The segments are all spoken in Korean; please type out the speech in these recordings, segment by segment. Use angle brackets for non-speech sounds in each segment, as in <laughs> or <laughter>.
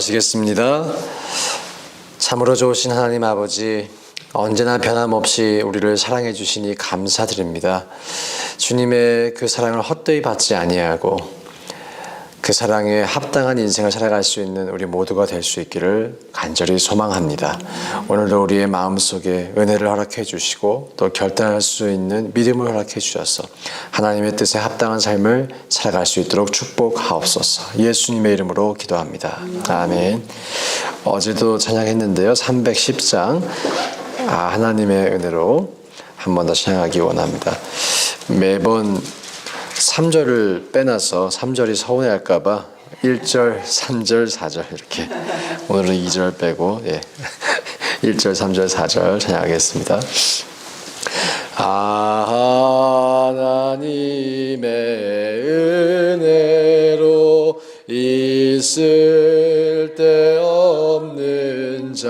기도하시겠습니다. 참으로 좋으신 하나님 아버지, 언제나 변함없이 우리를 사랑해 주시니 감사드립니다. 주님의 그 사랑을 헛되이 받지 아니하고 그 사랑에 합당한 인생을 살아갈 수 있는 우리 모두가 될 수 있기를 간절히 소망합니다. 오늘도 우리의 마음 속에 은혜를 허락해 주시고 또 결단할 수 있는 믿음을 허락해 주셔서 하나님의 뜻에 합당한 삶을 살아갈 수 있도록 축복하옵소서. 예수님의 이름으로 기도합니다. 아멘. 어제도 찬양했는데요. 310장 아, 하나님의 은혜로 한 번 더 찬양하기 원합니다. 매번 3절을 빼놔서 3절이 서운해할까봐 1절, 3절, 4절 이렇게 오늘은 2절 빼고 예. <laughs> 1절, 3절, 4절 찬양하겠습니다. 아 하나님의 은혜로 있을 데 없는 자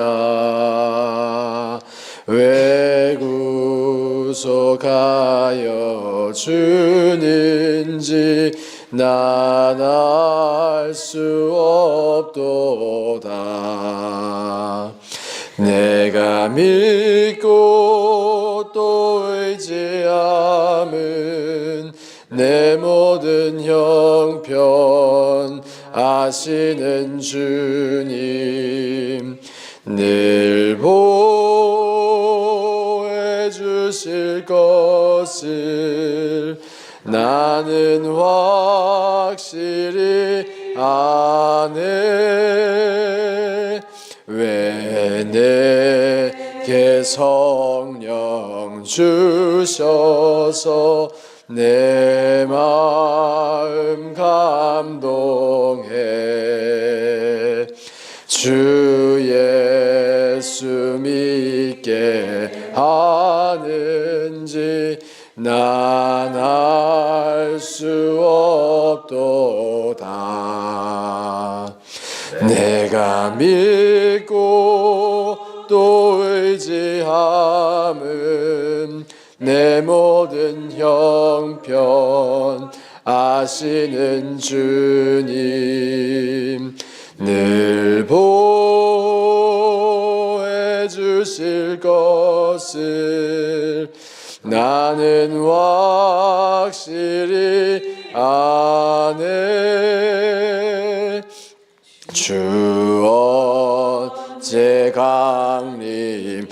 외구속하여 주는지 난 알 수 없도다. 내가 믿고 또 의지함은 내 모든 형편 아시는 주님 늘 보해 주실 것을 나는 확실히 아네. 왜 내게 성령 주셔서 내 마음 감동해. 주 예수 믿게 난 알 수 없도다. 내가 믿고 또 의지함은 내 모든 형편 아시는 주님. 늘 보해 주실 것을 나는 확실히 아네. 주 언제 강림하실지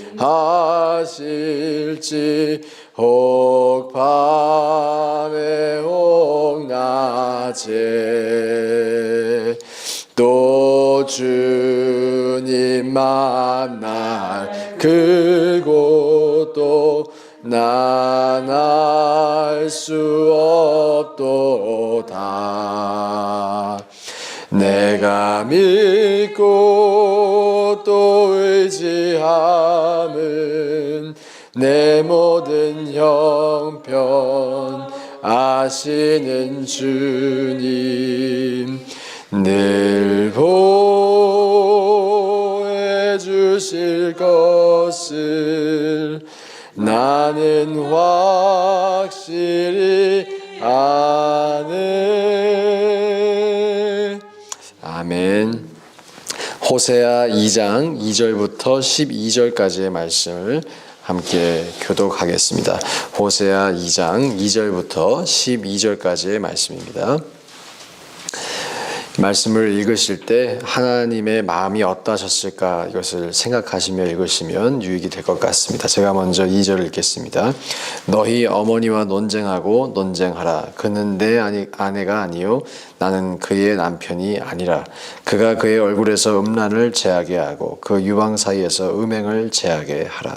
혹 밤에 혹 낮에 또 주님 만날 그곳도 난알수 없도다. 내가 믿고 또 의지함은 내 모든 형편 아시는 주님 늘 보해 주실 것을 나는 확실히 아네 아멘 호세아 2장 2절부터 12절까지의 말씀을 함께 교독하겠습니다. 호세아 2장 2절부터 12절까지의 말씀입니다. 말씀을 읽으실 때 하나님의 마음이 어떠셨을까 이것을 생각하시며 읽으시면 유익이 될 것 같습니다. 제가 먼저 2절을 읽겠습니다. 너희 어머니와 논쟁하고 논쟁하라. 그는 내 아내가 아니요 나는 그의 남편이 아니라 그가 그의 얼굴에서 음란을 제하게 하고 그 유방 사이에서 음행을 제하게 하라.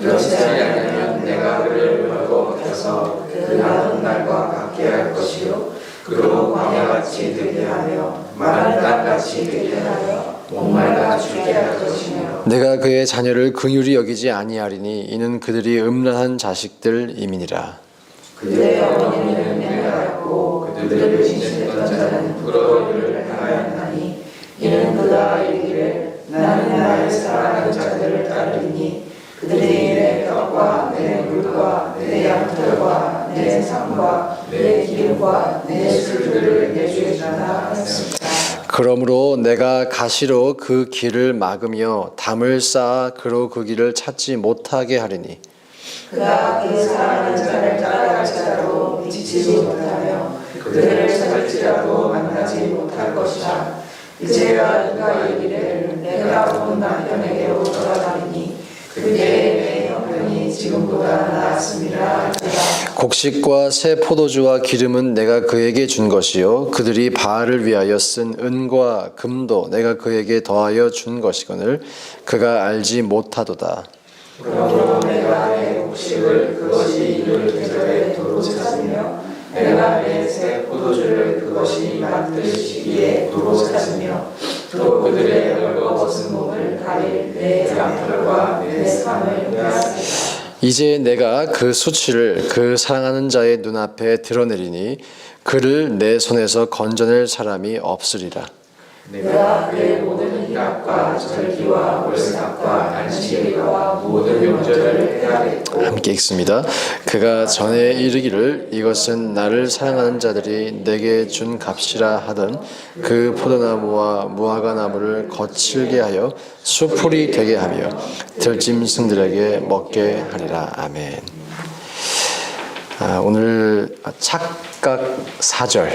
그렇지 않으면 내가 그를 벌고 못해서 그 나쁜 날과 같게 할 것이요 그로 광야같이 되게 하며 마른 땅같이 되게 하여 목말라 죽게 할 것이며 내가 그의 자녀를 긍휼히 여기지 아니하리니 이는 그들이 음란한 자식들임이니라. 그들의 어머니는 내가였고 그들을 진실했던 자는 부러워를 행하였나니 이는 그가 이르기를 나는 나의 사랑하는 자들을 따르니 그들이 내 떡과 내 물과 내 양털과 내 삶과 내 기름과 내 술들을 내주겠다 하였습니다. 그러므로 내가 가시로 그 길을 막으며 담을 쌓아 그로 그 길을 찾지 못하게 하리니. 그가 그 사랑하는 자를 따라갈 자로 미치지 못하며 그들을 찾을지라도 만나지 못할 것이라. 이제야 그가 이르기를 내가 본 남편에게로 내 형편이 지금보다 하리라. 곡식과 새 포도주와 기름은 내가 그에게 준 것이요. 그들이 바알을 위하여 쓴 은과 금도 내가 그에게 더하여 준 것이거늘 그가 알지 못하도다. 그러므로 내가 내 곡식을 그것이 이를 계절에 도로 찾으며 내가 내새 포도주를 그것이 맞들 시기에 도로 찾으며 또 그들의 헐거 벗은 몸을 가릴 내 양털과 이제 내가 그 수치를 그 사랑하는 자의 눈앞에 드러내리니 그를 내 손에서 건져낼 사람이 없으리라 함께 읽습니다. 그가 전에 이르기를 이것은 나를 사랑하는 자들이 내게 준 값이라 하던 그 포도나무와 무화과 나무를 거칠게 하여 수풀이 되게 하며 들짐승들에게 먹게 하리라. 아멘. 아, 오늘 착각 사절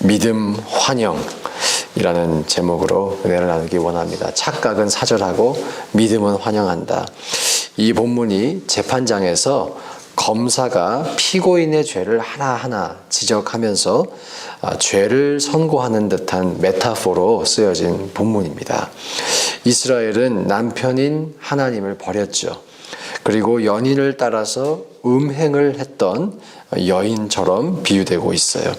믿음 환영 이라는 제목으로 은혜를 나누기 원합니다. 착각은 사절하고 믿음은 환영한다. 이 본문이 재판장에서 검사가 피고인의 죄를 하나하나 지적하면서 아, 죄를 선고하는 듯한 메타포로 쓰여진 본문입니다. 이스라엘은 남편인 하나님을 버렸죠. 그리고 연인을 따라서 음행을 했던 여인처럼 비유되고 있어요.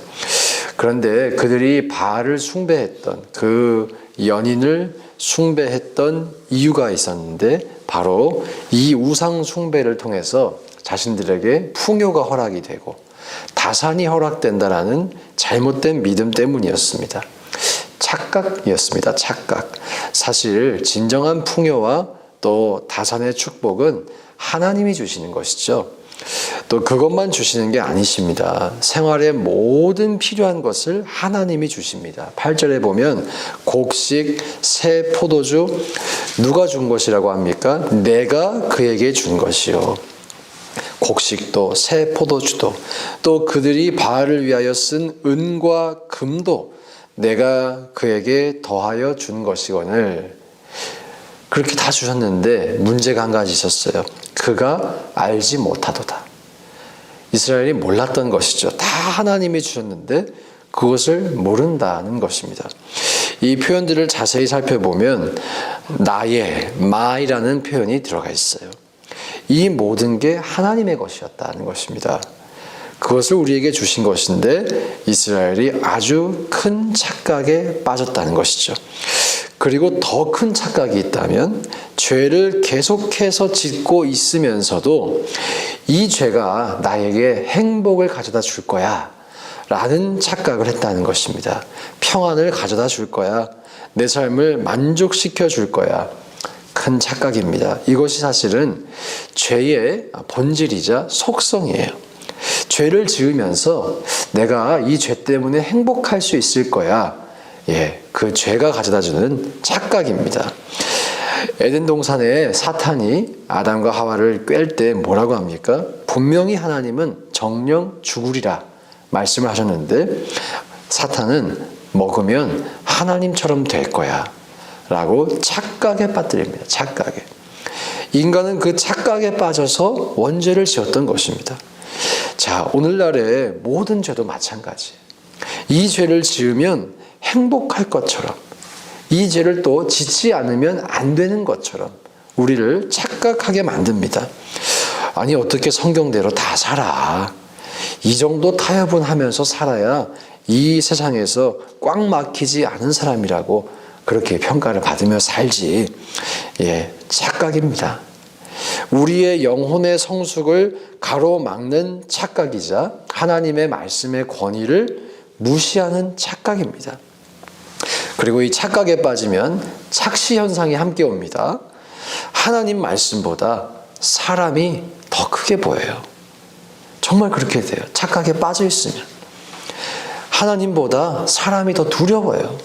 그런데 그들이 바알을 숭배했던 그 연인을 숭배했던 이유가 있었는데 바로 이 우상 숭배를 통해서 자신들에게 풍요가 허락이 되고 다산이 허락된다라는 잘못된 믿음 때문이었습니다. 착각이었습니다. 착각. 사실 진정한 풍요와 또 다산의 축복은 하나님이 주시는 것이죠. 또 그것만 주시는 게 아니십니다. 생활의 모든 필요한 것을 하나님이 주십니다. 8절에 보면 곡식, 새 포도주 누가 준 것이라고 합니까? 내가 그에게 준 것이요. 곡식도 새 포도주도 또 그들이 바알을 위하여 쓴 은과 금도 내가 그에게 더하여 준 것이거늘 그렇게 다 주셨는데 문제가 한 가지 있었어요. 그가 알지 못하도다. 이스라엘이 몰랐던 것이죠. 다 하나님이 주셨는데 그것을 모른다는 것입니다. 이 표현들을 자세히 살펴보면 나의 마이라는 표현이 들어가 있어요. 이 모든 게 하나님의 것이었다는 것입니다. 그것을 우리에게 주신 것인데 이스라엘이 아주 큰 착각에 빠졌다는 것이죠. 그리고 더 큰 착각이 있다면 죄를 계속해서 짓고 있으면서도 이 죄가 나에게 행복을 가져다 줄 거야. 라는 착각을 했다는 것입니다. 평안을 가져다 줄 거야. 내 삶을 만족시켜 줄 거야. 큰 착각입니다. 이것이 사실은 죄의 본질이자 속성이에요. 죄를 지으면서 내가 이 죄 때문에 행복할 수 있을 거야. 예, 그 죄가 가져다 주는 착각입니다. 에덴 동산에 사탄이 아담과 하와를 꿰을 때 뭐라고 합니까? 분명히 하나님은 정령 죽으리라 말씀을 하셨는데 사탄은 먹으면 하나님처럼 될 거야 라고 착각에 빠뜨립니다. 착각에. 인간은 그 착각에 빠져서 원죄를 지었던 것입니다. 자, 오늘날의 모든 죄도 마찬가지. 이 죄를 지으면 행복할 것처럼, 이 죄를 또 짓지 않으면 안 되는 것처럼 우리를 착각하게 만듭니다. 아니, 어떻게 성경대로 다 살아? 이 정도 타협은 하면서 살아야 이 세상에서 꽉 막히지 않은 사람이라고 그렇게 평가를 받으며 살지. 예, 착각입니다. 우리의 영혼의 성숙을 가로막는 착각이자 하나님의 말씀의 권위를 무시하는 착각입니다. 그리고 이 착각에 빠지면 착시 현상이 함께 옵니다. 하나님 말씀보다 사람이 더 크게 보여요. 정말 그렇게 돼요. 착각에 빠져 있으면. 하나님보다 사람이 더 두려워요.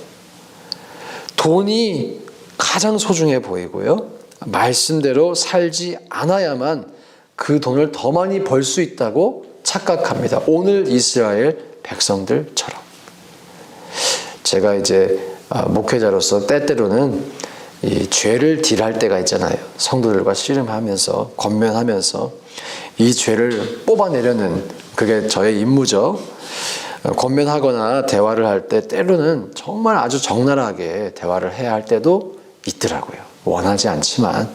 돈이 가장 소중해 보이고요. 말씀대로 살지 않아야만 그 돈을 더 많이 벌 수 있다고 착각합니다. 오늘 이스라엘 백성들처럼. 제가 이제 아, 목회자로서 때때로는 이 죄를 딜할 때가 있잖아요. 성도들과 씨름하면서 권면하면서 이 죄를 뽑아내려는 그게 저의 임무죠. 어, 권면하거나 대화를 할 때 때로는 정말 아주 적나라하게 대화를 해야 할 때도 있더라고요. 원하지 않지만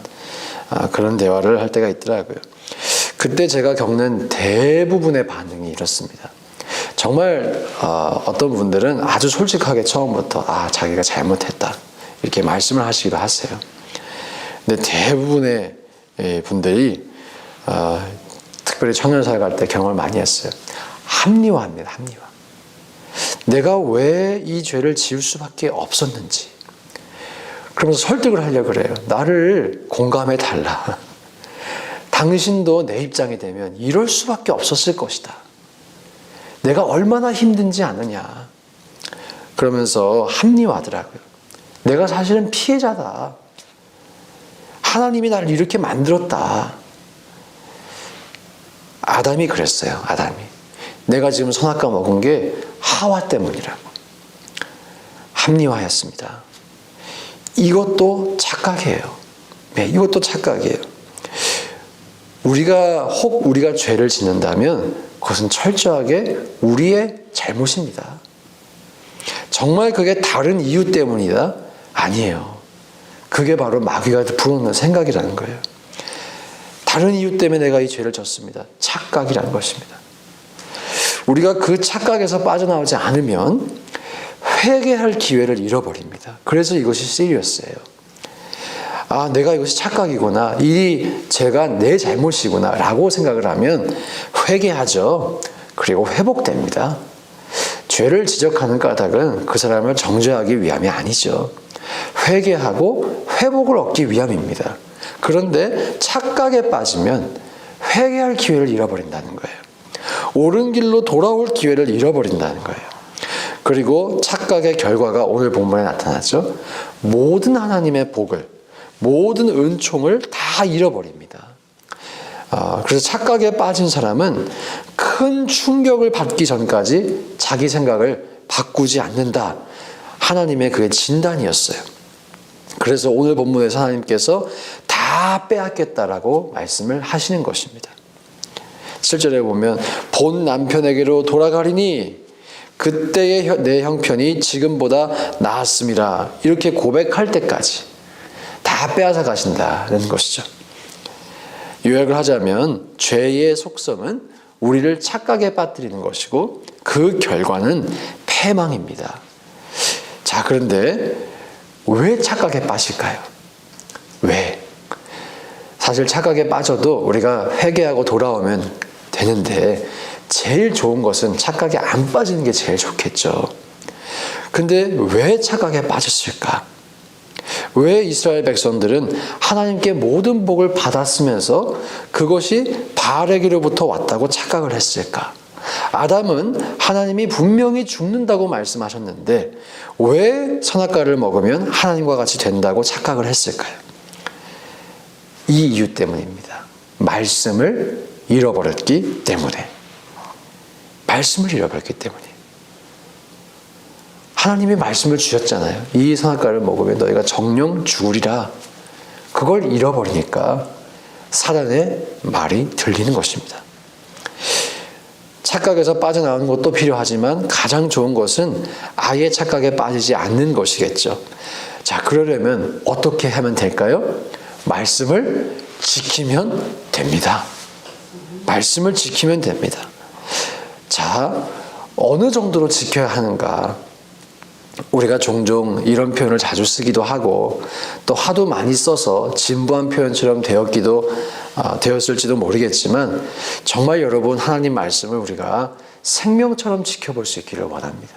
아, 그런 대화를 할 때가 있더라고요. 그때 제가 겪는 대부분의 반응이 이렇습니다. 정말 어, 어떤 분들은 아주 솔직하게 처음부터 아 자기가 잘못했다 이렇게 말씀을 하시기도 하세요. 근데 대부분의 예, 분들이 어, 특별히 청년사회 갈 때 경험을 많이 했어요. 합리화합니다. 합리화. 내가 왜 이 죄를 지을 수밖에 없었는지. 그러면서 설득을 하려고 그래요. 나를 공감해 달라. <laughs> 당신도 내 입장이 되면 이럴 수밖에 없었을 것이다. 내가 얼마나 힘든지 아느냐. 그러면서 합리화하더라고요. 내가 사실은 피해자다. 하나님이 나를 이렇게 만들었다. 아담이 그랬어요. 아담이. 내가 지금 선악과 먹은 게 하와 때문이라고. 합리화했습니다. 이것도 착각이에요. 네, 이것도 착각이에요. 우리가 혹 우리가 죄를 짓는다면 그것은 철저하게 우리의 잘못입니다. 정말 그게 다른 이유 때문이다? 아니에요. 그게 바로 마귀가 불어넣는 생각이라는 거예요. 다른 이유 때문에 내가 이 죄를 졌습니다. 착각이라는 것입니다. 우리가 그 착각에서 빠져나오지 않으면 회개할 기회를 잃어버립니다. 그래서 이것이 시리어스예요. 아, 내가 이것이 착각이구나. 이 죄가 내 잘못이구나. 라고 생각을 하면 회개하죠. 그리고 회복됩니다. 죄를 지적하는 까닭은 그 사람을 정죄하기 위함이 아니죠. 회개하고 회복을 얻기 위함입니다. 그런데 착각에 빠지면 회개할 기회를 잃어버린다는 거예요. 옳은 길로 돌아올 기회를 잃어버린다는 거예요. 그리고 착각의 결과가 오늘 본문에 나타나죠. 모든 하나님의 복을, 모든 은총을 다 잃어버립니다. 아, 그래서 착각에 빠진 사람은 큰 충격을 받기 전까지 자기 생각을 바꾸지 않는다. 하나님의 그의 진단이었어요. 그래서 오늘 본문에서 하나님께서 다 빼앗겠다라고 말씀을 하시는 것입니다. 7절에 보면 본 남편에게로 돌아가리니 그때의 내 형편이 지금보다 나았음이라 이렇게 고백할 때까지 다 빼앗아 가신다는 것이죠. 요약을 하자면 죄의 속성은 우리를 착각에 빠뜨리는 것이고 그 결과는 패망입니다. 자, 그런데 왜 착각에 빠질까요? 왜? 사실 착각에 빠져도 우리가 회개하고 돌아오면 되는데 제일 좋은 것은 착각에 안 빠지는 게 제일 좋겠죠. 근데 왜 착각에 빠졌을까? 왜 이스라엘 백성들은 하나님께 모든 복을 받았으면서 그것이 바알에게로부터 왔다고 착각을 했을까? 아담은 하나님이 분명히 죽는다고 말씀하셨는데 왜 선악과를 먹으면 하나님과 같이 된다고 착각을 했을까요? 이 이유 때문입니다. 말씀을 잃어버렸기 때문에. 말씀을 잃어버렸기 때문에. 하나님이 말씀을 주셨잖아요. 이 선악과를 먹으면 너희가 정령 죽으리라. 그걸 잃어버리니까 사단의 말이 들리는 것입니다. 착각에서 빠져나오는 것도 필요하지만 가장 좋은 것은 아예 착각에 빠지지 않는 것이겠죠. 자, 그러려면 어떻게 하면 될까요? 말씀을 지키면 됩니다. 말씀을 지키면 됩니다. 자, 어느 정도로 지켜야 하는가? 우리가 종종 이런 표현을 자주 쓰기도 하고 또 하도 많이 써서 진부한 표현처럼 되었기도 아, 되었을지도 모르겠지만 정말 여러분 하나님 말씀을 우리가 생명처럼 지켜볼 수 있기를 원합니다.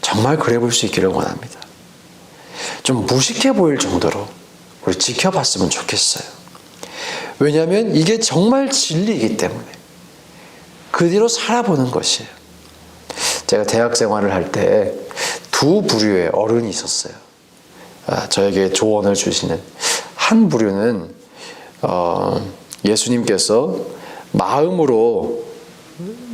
정말 그래 볼 수 있기를 원합니다. 좀 무식해 보일 정도로 우리 지켜봤으면 좋겠어요. 왜냐하면 이게 정말 진리이기 때문에 그대로 살아보는 것이에요. 제가 대학 생활을 할때 두 부류의 어른이 있었어요. 아, 저에게 조언을 주시는 한 부류는 어, 예수님께서 마음으로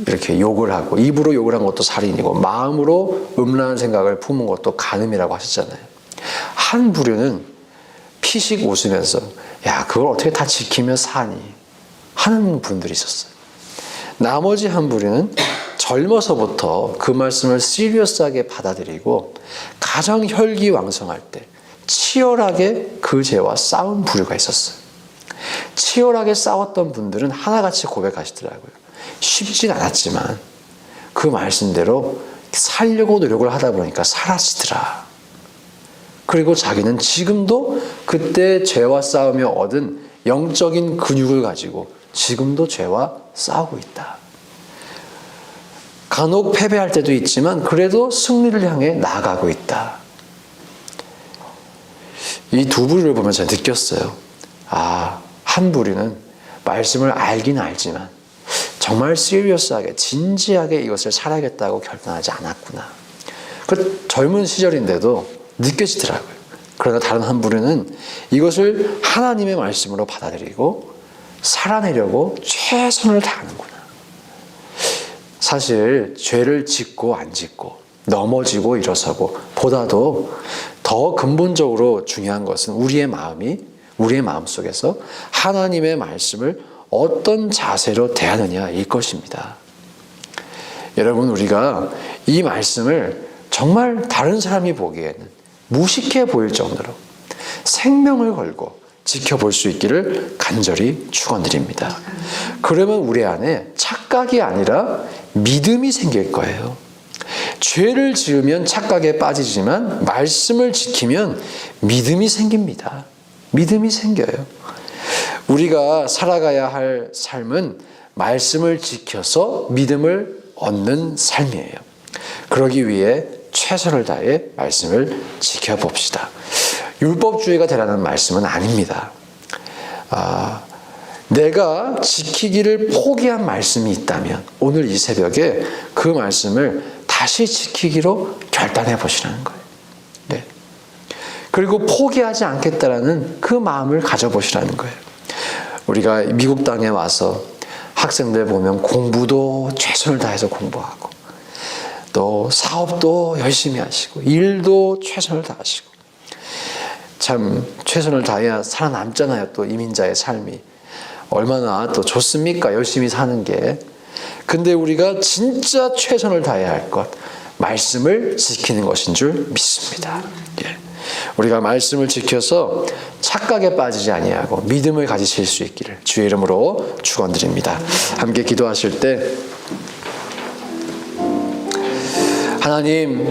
이렇게 욕을 하고 입으로 욕을 한 것도 살인이고 마음으로 음란한 생각을 품은 것도 간음이라고 하셨잖아요. 한 부류는 피식 웃으면서 야 그걸 어떻게 다 지키며 사니 하는 분들이 있었어요. 나머지 한 부류는 젊어서부터 그 말씀을 시리어스하게 받아들이고 가장 혈기왕성할 때 치열하게 그 죄와 싸운 부류가 있었어요. 치열하게 싸웠던 분들은 하나같이 고백하시더라고요. 쉽진 않았지만 그 말씀대로 살려고 노력을 하다 보니까 사라지더라. 그리고 자기는 지금도 그때 죄와 싸우며 얻은 영적인 근육을 가지고 지금도 죄와 싸우고 있다. 간혹 패배할 때도 있지만 그래도 승리를 향해 나아가고 있다. 이 두 부류를 보면서 느꼈어요. 아, 한 부류는 말씀을 알긴 알지만 정말 시리어스하게 진지하게 이것을 살아야겠다고 결단하지 않았구나. 그 젊은 시절인데도 느껴지더라고요. 그러나 다른 한 부류는 이것을 하나님의 말씀으로 받아들이고 살아내려고 최선을 다하는구나. 사실 죄를 짓고 안 짓고 넘어지고 일어서고 보다도 더 근본적으로 중요한 것은 우리의 마음이 우리의 마음 속에서 하나님의 말씀을 어떤 자세로 대하느냐 일 것입니다. 여러분 우리가 이 말씀을 정말 다른 사람이 보기에는 무식해 보일 정도로 생명을 걸고 지켜볼 수 있기를 간절히 축원드립니다. 그러면 우리 안에 착각이 아니라 믿음이 생길 거예요. 죄를 지으면 착각에 빠지지만 말씀을 지키면 믿음이 생깁니다. 믿음이 생겨요. 우리가 살아가야 할 삶은 말씀을 지켜서 믿음을 얻는 삶이에요. 그러기 위해 최선을 다해 말씀을 지켜봅시다. 율법주의가 되라는 말씀은 아닙니다. 아, 내가 지키기를 포기한 말씀이 있다면 오늘 이 새벽에 그 말씀을 다시 지키기로 결단해 보시라는 거예요. 네. 그리고 포기하지 않겠다라는 그 마음을 가져보시라는 거예요. 우리가 미국 땅에 와서 학생들 보면 공부도 최선을 다해서 공부하고 또 사업도 열심히 하시고 일도 최선을 다하시고 참 최선을 다해야 살아남잖아요. 또 이민자의 삶이 얼마나 또 좋습니까? 열심히 사는 게. 근데 우리가 진짜 최선을 다해야 할 것, 말씀을 지키는 것인 줄 믿습니다. 예. 우리가 말씀을 지켜서 착각에 빠지지 아니하고 믿음을 가지실 수 있기를 주의 이름으로 축원드립니다. 함께 기도하실 때 하나님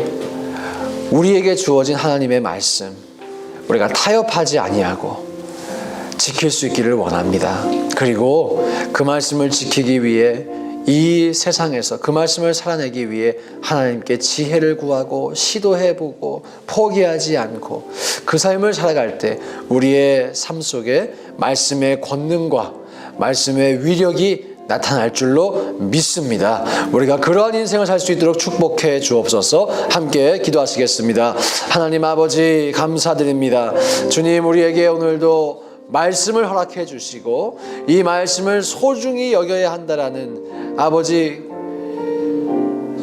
우리에게 주어진 하나님의 말씀 우리가 타협하지 아니하고 지킬 수 있기를 원합니다. 그리고 그 말씀을 지키기 위해 이 세상에서 그 말씀을 살아내기 위해 하나님께 지혜를 구하고 시도해보고 포기하지 않고 그 삶을 살아갈 때 우리의 삶 속에 말씀의 권능과 말씀의 위력이 나타날 줄로 믿습니다. 우리가 그러한 인생을 살 수 있도록 축복해 주옵소서 함께 기도하시겠습니다. 하나님 아버지 감사드립니다. 주님 우리에게 오늘도 말씀을 허락해 주시고 이 말씀을 소중히 여겨야 한다라는 아버지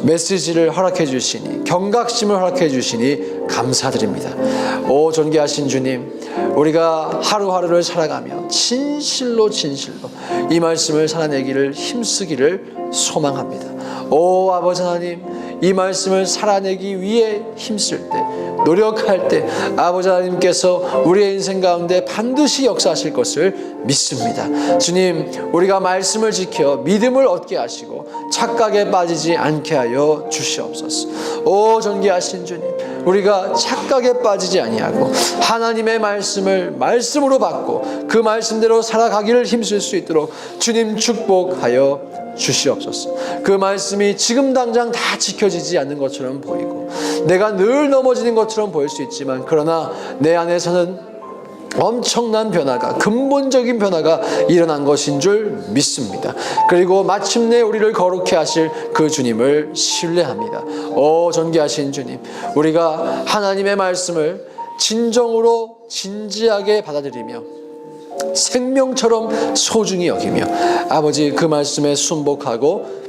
메시지를 허락해 주시니 경각심을 허락해 주시니 감사드립니다. 오 존귀하신 주님, 우리가 하루하루를 살아가며 진실로 진실로 이 말씀을 살아내기를 힘쓰기를 소망합니다. 오 아버지 하나님, 이 말씀을 살아내기 위해 힘쓸 때 노력할 때 아버지 하나님께서 우리의 인생 가운데 반드시 역사하실 것을 믿습니다. 주님, 우리가 말씀을 지켜 믿음을 얻게 하시고 착각에 빠지지 않게 하여 주시옵소서. 오 존귀하신 주님, 우리가 착각에 빠지지 아니하고 하나님의 말씀을 말씀으로 받고 그 말씀대로 살아가기를 힘쓸 수 있도록 주님 축복하여 주시옵소서. 그 말씀이 지금 당장 다 지켜지지 않는 것처럼 보이고 내가 늘 넘어지는 것처럼 보일 수 있지만 그러나 내 안에서는 엄청난 변화가 근본적인 변화가 일어난 것인 줄 믿습니다. 그리고 마침내 우리를 거룩해 하실 그 주님을 신뢰합니다. 오 존귀하신 주님, 우리가 하나님의 말씀을 진정으로 진지하게 받아들이며 생명처럼 소중히 여기며 아버지 그 말씀에 순복하고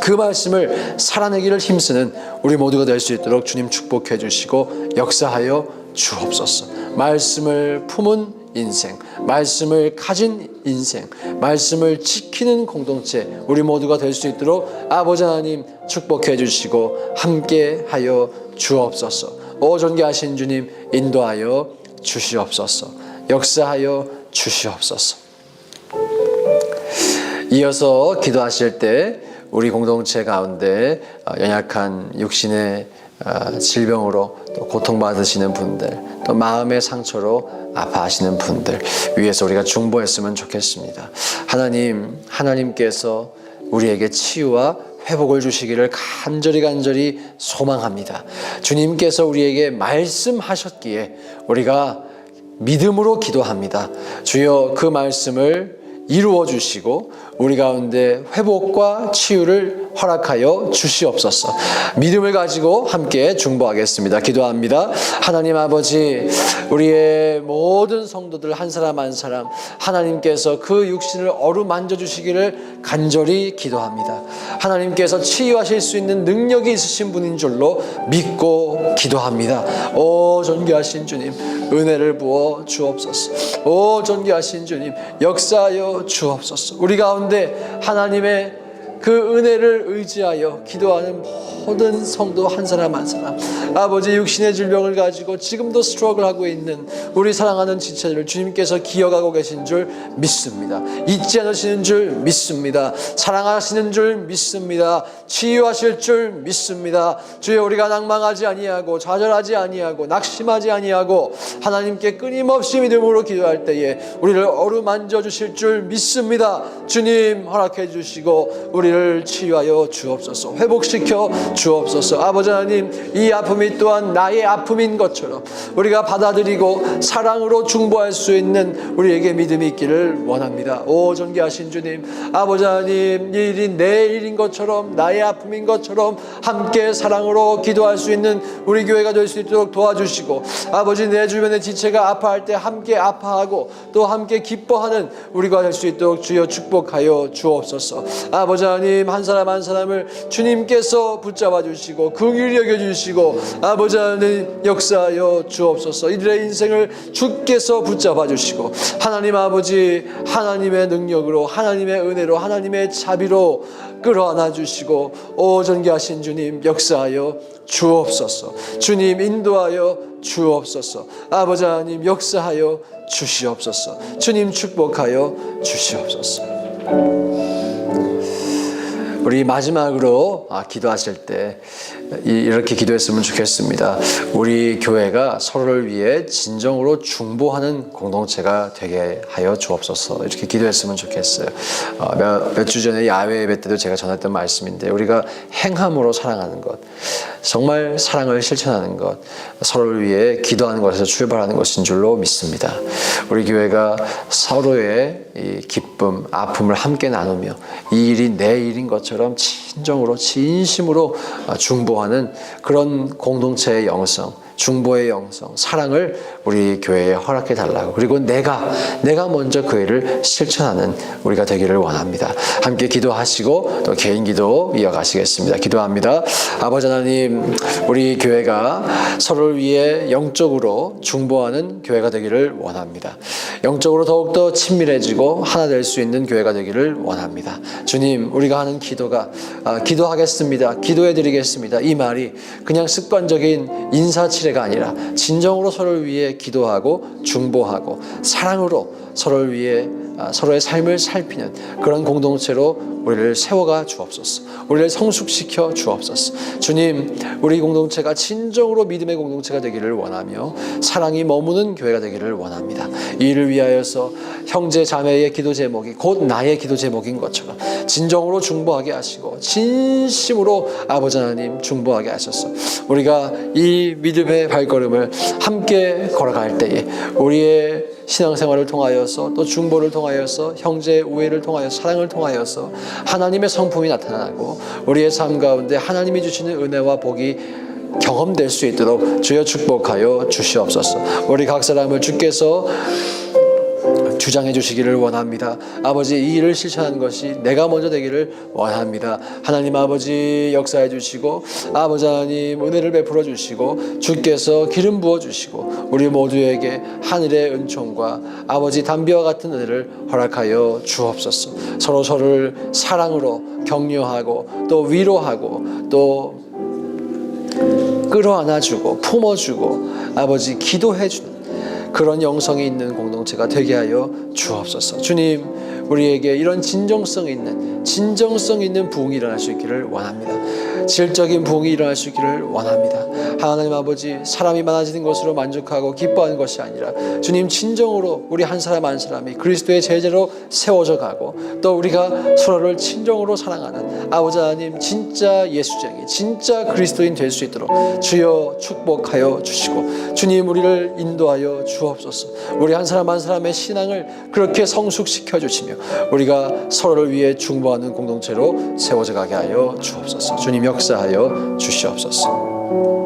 그 말씀을 살아내기를 힘쓰는 우리 모두가 될 수 있도록 주님 축복해 주시고 역사하여 주옵소서. 말씀을 품은 인생, 말씀을 가진 인생, 말씀을 지키는 공동체 우리 모두가 될 수 있도록 아버지 하나님 축복해 주시고 함께 하여 주옵소서. 오 존귀하신 주님 인도하여 주시옵소서. 역사하여 주시옵소서. 이어서 기도하실 때 우리 공동체 가운데 어, 연약한 육신의 어, 질병으로 또 고통받으시는 분들 또 마음의 상처로 아파하시는 분들 위해서 우리가 중보했으면 좋겠습니다. 하나님 하나님께서 우리에게 치유와 회복을 주시기를 간절히 간절히 소망합니다. 주님께서 우리에게 말씀하셨기에 우리가 믿음으로 기도합니다. 주여 그 말씀을 이루어 주시고 우리 가운데 회복과 치유를 허락하여 주시옵소서. 믿음을 가지고 함께 중보하겠습니다. 기도합니다. 하나님 아버지, 우리의 모든 성도들 한 사람 한 사람 하나님께서 그 육신을 어루만져 주시기를 간절히 기도합니다. 하나님께서 치유하실 수 있는 능력이 있으신 분인 줄로 믿고 기도합니다. 오 존귀하신 주님, 은혜를 부어 주옵소서. 오 존귀하신 주님, 역사하여 주옵소서. 우리 가운데 하나님의 그 은혜를 의지하여 기도하는 모든 성도 한 사람 한 사람 아버지 육신의 질병을 가지고 지금도 스트러글하고 있는 우리 사랑하는 지체들을 주님께서 기억하고 계신 줄 믿습니다. 잊지 않으시는 줄 믿습니다. 사랑하시는 줄 믿습니다. 치유하실 줄 믿습니다. 주여 우리가 낭망하지 아니하고 좌절하지 아니하고 낙심하지 아니하고 하나님께 끊임없이 믿음으로 기도할 때에 우리를 어루만져 주실 줄 믿습니다. 주님 허락해 주시고 우리 를 치유하여 주옵소서. 회복시켜 주옵소서. 아버지 하나님 이 아픔이 또한 나의 아픔인 것처럼 우리가 받아들이고 사랑으로 중보할 수 있는 우리에게 믿음이 있기를 원합니다. 오 존귀하신 주님 아버지 하나님 이 일이 내 일인 것처럼 나의 아픔인 것처럼 함께 사랑으로 기도할 수 있는 우리 교회가 될 수 있도록 도와주시고 아버지 내 주변의 지체가 아파할 때 함께 아파하고 또 함께 기뻐하는 우리가 될 수 있도록 주여 축복하여 주옵소서. 아버지 하나님 한 사람 한 사람을 주님께서 붙잡아 주시고 긍휼히 여겨 주시고 아버지 하나님 역사하여 주옵소서. 이들의 인생을 주께서 붙잡아 주시고 하나님 아버지 하나님의 능력으로 하나님의 은혜로 하나님의 자비로 끌어안아 주시고 오 전개하신 주님 역사하여 주옵소서. 주님 인도하여 주옵소서. 아버지 하나님 역사하여 주시옵소서. 주님 축복하여 주시옵소서. 우리 마지막으로 아, 기도하실 때 이- 이렇게 기도했으면 좋겠습니다. 우리 교회가 서로를 위해 진정으로 중보하는 공동체가 되게 하여 주옵소서. 이렇게 기도했으면 좋겠어요. 몇주 전에 야외 예배 때도 제가 전했던 말씀인데 우리가 행함으로 사랑하는 것, 정말 사랑을 실천하는 것, 서로를 위해 기도하는 것에서 출발하는 것인 줄로 믿습니다. 우리 교회가 서로의 이 기쁨, 아픔을 함께 나누며 이 일이 내 일인 것처럼 진정으로 진심으로 중보하는 그런 공동체의 영성, 중보의 영성, 사랑을 우리 교회에 허락해 달라고. 그리고 내가 내가 먼저 그 일을 실천하는 우리가 되기를 원합니다. 함께 기도하시고 또 개인 기도 이어가시겠습니다. 기도합니다. 아버지 하나님, 우리 교회가 서로를 위해 영적으로 중보하는 교회가 되기를 원합니다. 영적으로 더욱더 친밀해지고 하나 될 수 있는 교회가 되기를 원합니다. 주님, 우리가 하는 기도가 아, 기도하겠습니다. 기도해 드리겠습니다. 이 말이 그냥 습관적인 인사치 레가 아니라 진정으로 서로를 위해 기도하고 중보하고 사랑으로 서로를 위해 아, 서로의 삶을 살피는 그런 공동체로 우리를 세워가 주옵소서. 우리를 성숙시켜 주옵소서. 주님, 우리 공동체가 진정으로 믿음의 공동체가 되기를 원하며 사랑이 머무는 교회가 되기를 원합니다. 이 일을 위하여서 형제 자매의 기도 제목이 곧 나의 기도 제목인 것처럼 진정으로 중보하게 하시고 진심으로 아버지 하나님 중보하게 하셔서 우리가 이 믿음의 발걸음을 함께 걸어갈 때에 우리의 신앙생활을 통하여서 또 중보를 통하여서 형제 우애를 통하여 사랑을 통하여서 하나님의 성품이 나타나고 우리의 삶 가운데 하나님이 주시는 은혜와 복이 경험될 수 있도록 주여 축복하여 주시옵소서. 우리 각 사람을 주께서 주장해 주시기를 원합니다. 아버지 이 일을 실천하는 것이 내가 먼저 되기를 원합니다. 하나님 아버지 역사해 주시고 아버지 하나님 은혜를 베풀어 주시고 주께서 기름 부어 주시고 우리 모두에게 하늘의 은총과 아버지 담비와 같은 은혜를 허락하여 주옵소서. 서로 서로를 사랑으로 격려하고 또 위로하고 또 끌어안아주고 품어주고 아버지 기도해주는 그런 영성이 있는 공동체가 되게 하여 주옵소서. 주님, 우리에게 이런 진정성 있는 진정성 있는 부흥이 일어날 수 있기를 원합니다. 질적인 부흥이 일어날 수 있기를 원합니다. 하나님 아버지, 사람이 많아지는 것으로 만족하고 기뻐하는 것이 아니라 주님 진정으로 우리 한 사람 한 사람이 그리스도의 제자로 세워져 가고 또 우리가 서로를 친정으로 사랑하는 아버지 하나님 진짜 예수쟁이 진짜 그리스도인 될 수 있도록 주여 축복하여 주시고 주님 우리를 인도하여 주옵소서. 우리 한 사람 한 사람의 신앙을 그렇게 성숙시켜 주시며 우리가 서로를 위해 중보하는 공동체로 세워져 가게 하여 주옵소서. 주님 역사하여 주시옵소서.